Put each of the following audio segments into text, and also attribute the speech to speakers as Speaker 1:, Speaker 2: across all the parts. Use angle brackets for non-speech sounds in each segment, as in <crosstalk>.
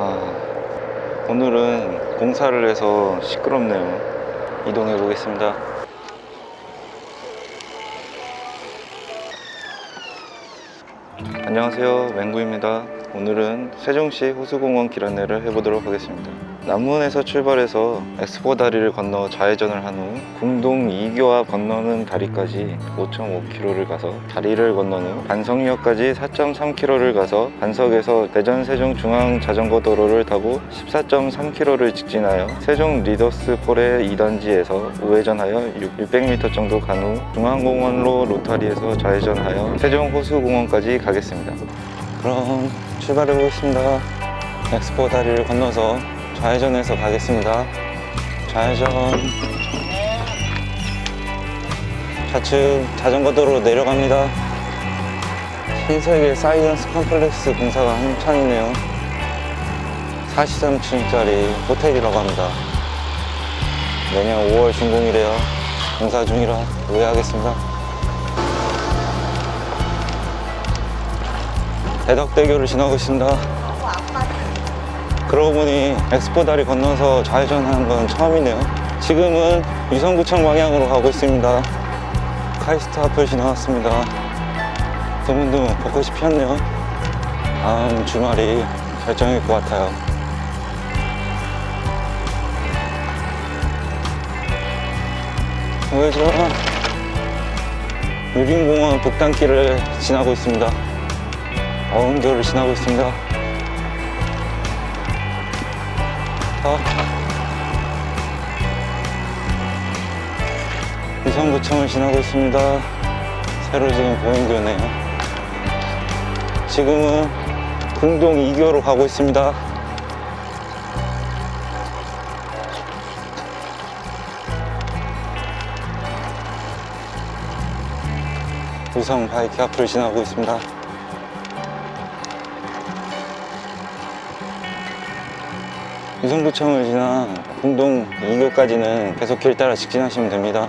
Speaker 1: 아, 오늘은 공사를 해서 시끄럽네요. 이동해 보겠습니다. 안녕하세요. 맹구입니다. 오늘은 세종시 호수공원 길 안내를 해보도록 하겠습니다. 남문에서 출발해서 엑스포 다리를 건너 좌회전을 한 후 궁동 2교 앞 건너는 다리까지 5.5km를 가서 다리를 건넌 후 반석역까지 4.3km를 가서 반석에서 대전 세종 중앙 자전거 도로를 타고 14.3km를 직진하여 세종 리더스 폴의 2단지에서 우회전하여 600m 정도 간 후 중앙공원로 로타리에서 좌회전하여 세종 호수공원까지 가겠습니다. 그럼 출발해 보겠습니다. 엑스포 다리를 건너서 좌회전해서 가겠습니다. 좌회전. 좌측 자전거 도로 내려갑니다. 신세계 사이언스 컴플렉스 공사가 한창이네요. 43층짜리 호텔이라고 합니다. 내년 5월 준공이래요. 공사 중이라 우회하겠습니다. 대덕대교를 지나고 있습니다. 그러고 보니 엑스포 다리 건너서 좌회전하는 건 처음이네요. 지금은 유성구청 방향으로 가고 있습니다. 카이스트 앞을 지나왔습니다. 드문드문 벚꽃이 피었네요. 다음 주말이 결정일 것 같아요. 우회전 유림공원 북단길을 지나고 있습니다. 어흥교를 지나고 있습니다. 자, 이성구청을 지나고 있습니다. 새로 지금 보행교네요. 지금은 궁동 2교로 가고 있습니다. 우성 바이크 앞을 지나고 있습니다. 유성구청을 지나 궁동 2교까지는 계속 길 따라 직진하시면 됩니다.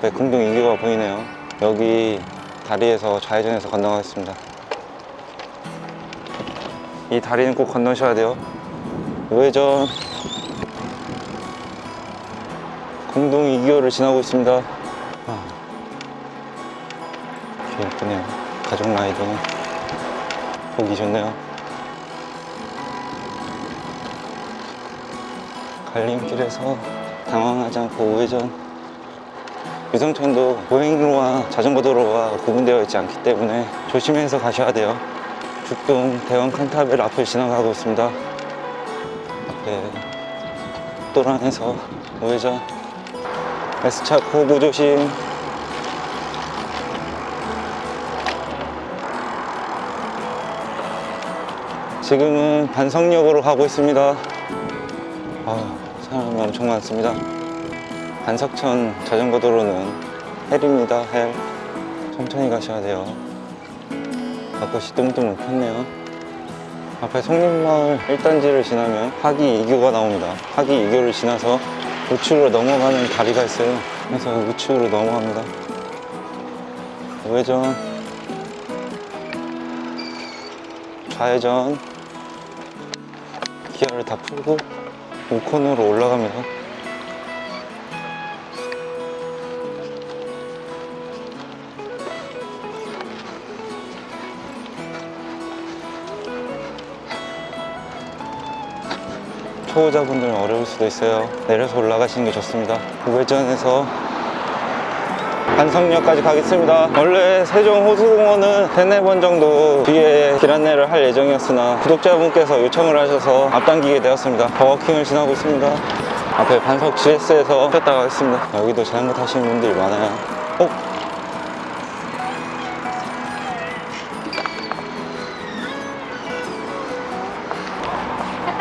Speaker 1: 네, 궁동 2교가 보이네요. 여기 다리에서 좌회전해서 건너가겠습니다. 이 다리는 꼭 건너셔야 돼요. 우회전 궁동 2교를 지나고 있습니다. 아, 길 예쁘네요. 가족 라이드 보기 좋네요. 갈림길에서 당황하지 않고 우회전. 유성천도 보행로와 자전거 도로가 구분되어 있지 않기 때문에 조심해서 가셔야 돼요. 죽동 대원 칸타벨 앞을 지나가고 있습니다. 앞에 또랑에서 우회전. S차 호구 조심. 지금은 반성역으로 가고 있습니다. 아, 사람이 엄청 많습니다. 반석천 자전거 도로는 헬입니다, 헬. 천천히 가셔야 돼요. 벚꽃이 뚱뚱 폈네요. 앞에 송림마을 1단지를 지나면 하기 2교가 나옵니다. 하기 2교를 지나서 우측으로 넘어가는 다리가 있어요. 그래서 우측으로 넘어갑니다. 우회전, 좌회전, 기아를 다 풀고 우콘으로 올라갑니다. 초보자분들은 어려울 수도 있어요. 내려서 올라가시는 게 좋습니다. 우회전해서 반성역까지 가겠습니다. 원래 세종 호수공원은 세네 번 정도 뒤에 길 안내를 할 예정이었으나 구독자분께서 요청을 하셔서 앞당기게 되었습니다. 버거킹을 지나고 있습니다. 앞에 반석 GS에서 뺐다 가겠습니다. 여기도 타시는 분들이 많아요. 어?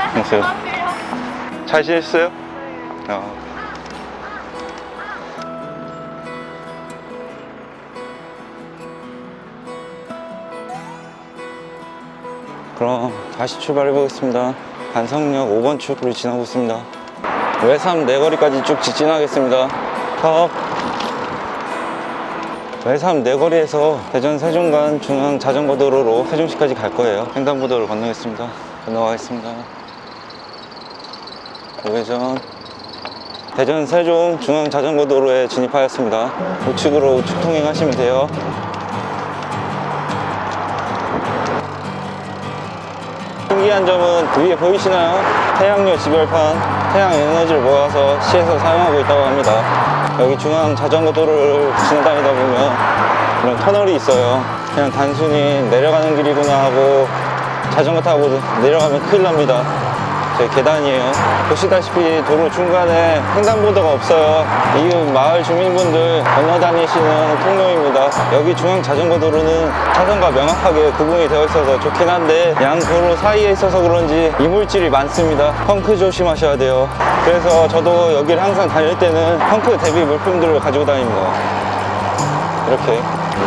Speaker 1: 안녕하세요. 잘 지냈어요? 어. 그럼 다시 출발해 보겠습니다. 반성역 5번 출구를 지나고 있습니다. 외삼 내거리까지 쭉 직진하겠습니다. 턱. 외삼 내거리에서 대전 세종간 중앙 자전거 도로로 세종시까지 갈 거예요. 횡단보도를 건너겠습니다. 건너가겠습니다. 우회전. 대전 세종 중앙 자전거 도로에 진입하였습니다. 우측으로 우측 통행하시면 돼요. 신기한 점은 위에 보이시나요? 태양열 지별판, 태양 에너지를 모아서 시에서 사용하고 있다고 합니다. 여기 중앙 자전거 도로를 지나다니다 보면 이런 터널이 있어요. 그냥 단순히 내려가는 길이구나 하고 자전거 타고 내려가면 큰일 납니다. 저희 계단이에요. 보시다시피 도로 중간에 횡단보도가 없어요. 이웃 마을 주민분들 건너 다니시는 통로입니다. 여기 중앙 자전거 도로는 차선과 명확하게 구분이 되어 있어서 좋긴 한데 양 도로 사이에 있어서 그런지 이물질이 많습니다. 펑크 조심하셔야 돼요. 그래서 저도 여기를 항상 다닐 때는 펑크 대비 물품들을 가지고 다닙니다. 이렇게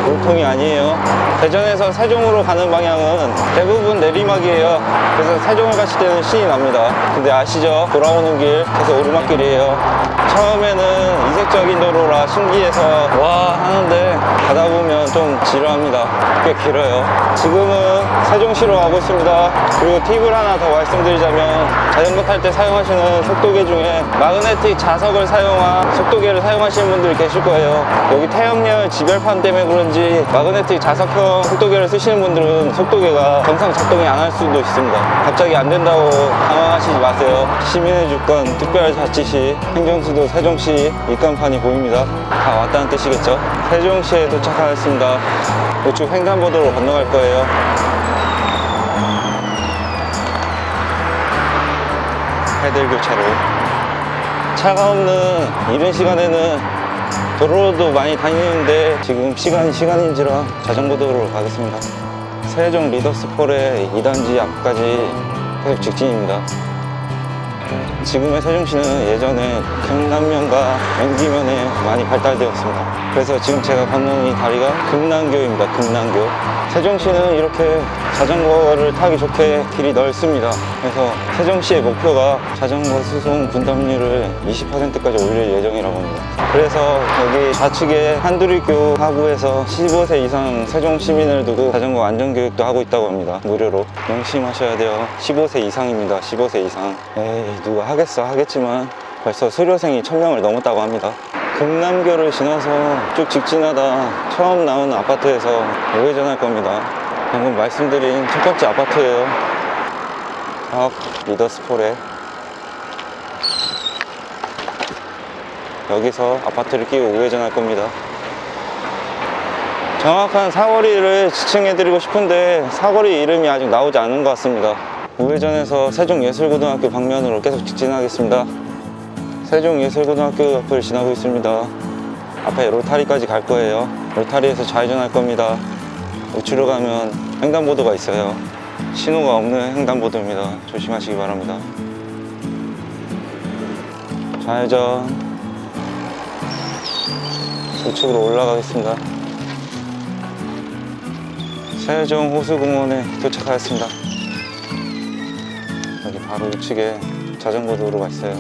Speaker 1: 물통이 아니에요. 대전에서 세종으로 가는 방향은 대부분 내리막이에요. 그래서 세종을 가실 때는 신이 납니다. 근데 아시죠? 돌아오는 길 계속 오르막길이에요. 처음에는 이색적인 도로라 신기해서 와 하는데 가다 보면 좀 지루합니다. 꽤 길어요. 지금은 세종시로 가고 있습니다. 그리고 팁을 하나 더 말씀드리자면 자전거 탈 때 사용하시는 속도계 중에 마그네틱 자석을 사용한 속도계를 사용하시는 분들이 계실 거예요. 여기 태양열 지별판 때문에 그런지 마그네틱 자석형 속도계를 쓰시는 분들은 속도계가 정상 작동이 안 할 수도 있습니다. 갑자기 안 된다고 당황하시지 마세요. 시민의 주권 특별자치시 행정수도 세종시 입간판이 보입니다. 다 왔다는 뜻이겠죠? 세종시에 도착하였습니다. 우측 횡단보도로 건너갈 거예요. 해들 교차로 차가 없는 이른 시간에는 도로도 많이 다니는데 지금 시간이 시간인지라 자전거 도로로 가겠습니다 세종 리더스폴의 2단지 앞까지 계속 직진입니다 지금의 세종시는 예전에 경남면과 연기면에 많이 발달되었습니다. 그래서 지금 제가 걷는 이 다리가 금남교입니다. 금남교. 세종시는 이렇게 자전거를 타기 좋게 길이 넓습니다. 그래서 세종시의 목표가 자전거 수송 분담률을 20%까지 올릴 예정이라고 합니다. 그래서 여기 좌측에 한두리교 하구에서 15세 이상 세종 시민을 두고 자전거 안전교육도 하고 있다고 합니다. 무료로. 명심하셔야 돼요. 15세 이상입니다. 15세 이상. 에이, 누가 하겠어 하겠지만 벌써 수료생이 1000명을 넘었다고 합니다. 금남교를 지나서 쭉 직진하다 처음 나온 아파트에서 우회전할 겁니다. 방금 말씀드린 첫 번째 아파트예요. 딱 리더스폴에 여기서 아파트를 끼고 우회전할 겁니다. 정확한 사거리를 지칭해드리고 싶은데 사거리 이름이 아직 나오지 않은 것 같습니다. 우회전해서 세종예술고등학교 방면으로 계속 직진하겠습니다. 세종예술고등학교 앞을 지나고 있습니다. 앞에 로타리까지 갈 거예요. 로타리에서 좌회전할 겁니다. 우측으로 가면 횡단보도가 있어요. 신호가 없는 횡단보도입니다. 조심하시기 바랍니다. 좌회전. 우측으로 올라가겠습니다. 세종 호수공원에 도착하였습니다. 바로 우측에 자전거 도로가 있어요.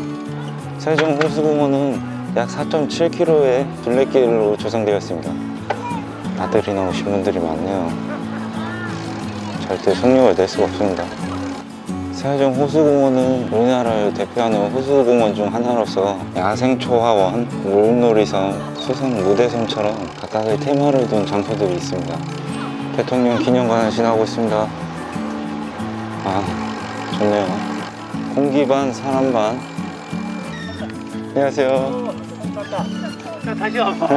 Speaker 1: 세종 호수공원은 약 4.7km의 둘레길로 조성되어 있습니다. 나들이나 오신 분들이 많네요. 절대 속력을 낼 수가 없습니다. 세종 호수공원은 우리나라를 대표하는 호수공원 중 하나로서 야생초화원, 물놀이성, 수성 무대성처럼 각각의 테마를 둔 장소들이 있습니다. 대통령 기념관을 지나고 있습니다. 아, 좋네요. 공기 반, 사람 반. 안녕하세요.
Speaker 2: 자, 다시 와봐.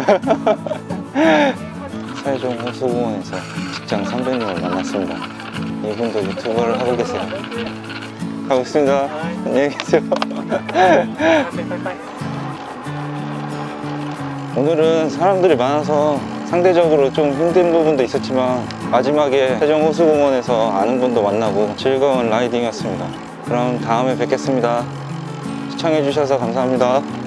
Speaker 2: <laughs>
Speaker 1: 세종 호수공원에서 직장 선배님을 만났습니다. 이분도 유튜버를 하고 계세요. 가고 있습니다. 안녕히 계세요. <laughs> 오늘은 사람들이 많아서 상대적으로 좀 힘든 부분도 있었지만 마지막에 세종 호수공원에서 아는 분도 만나고 즐거운 라이딩이었습니다. 그럼 다음에 뵙겠습니다. 시청해주셔서 감사합니다.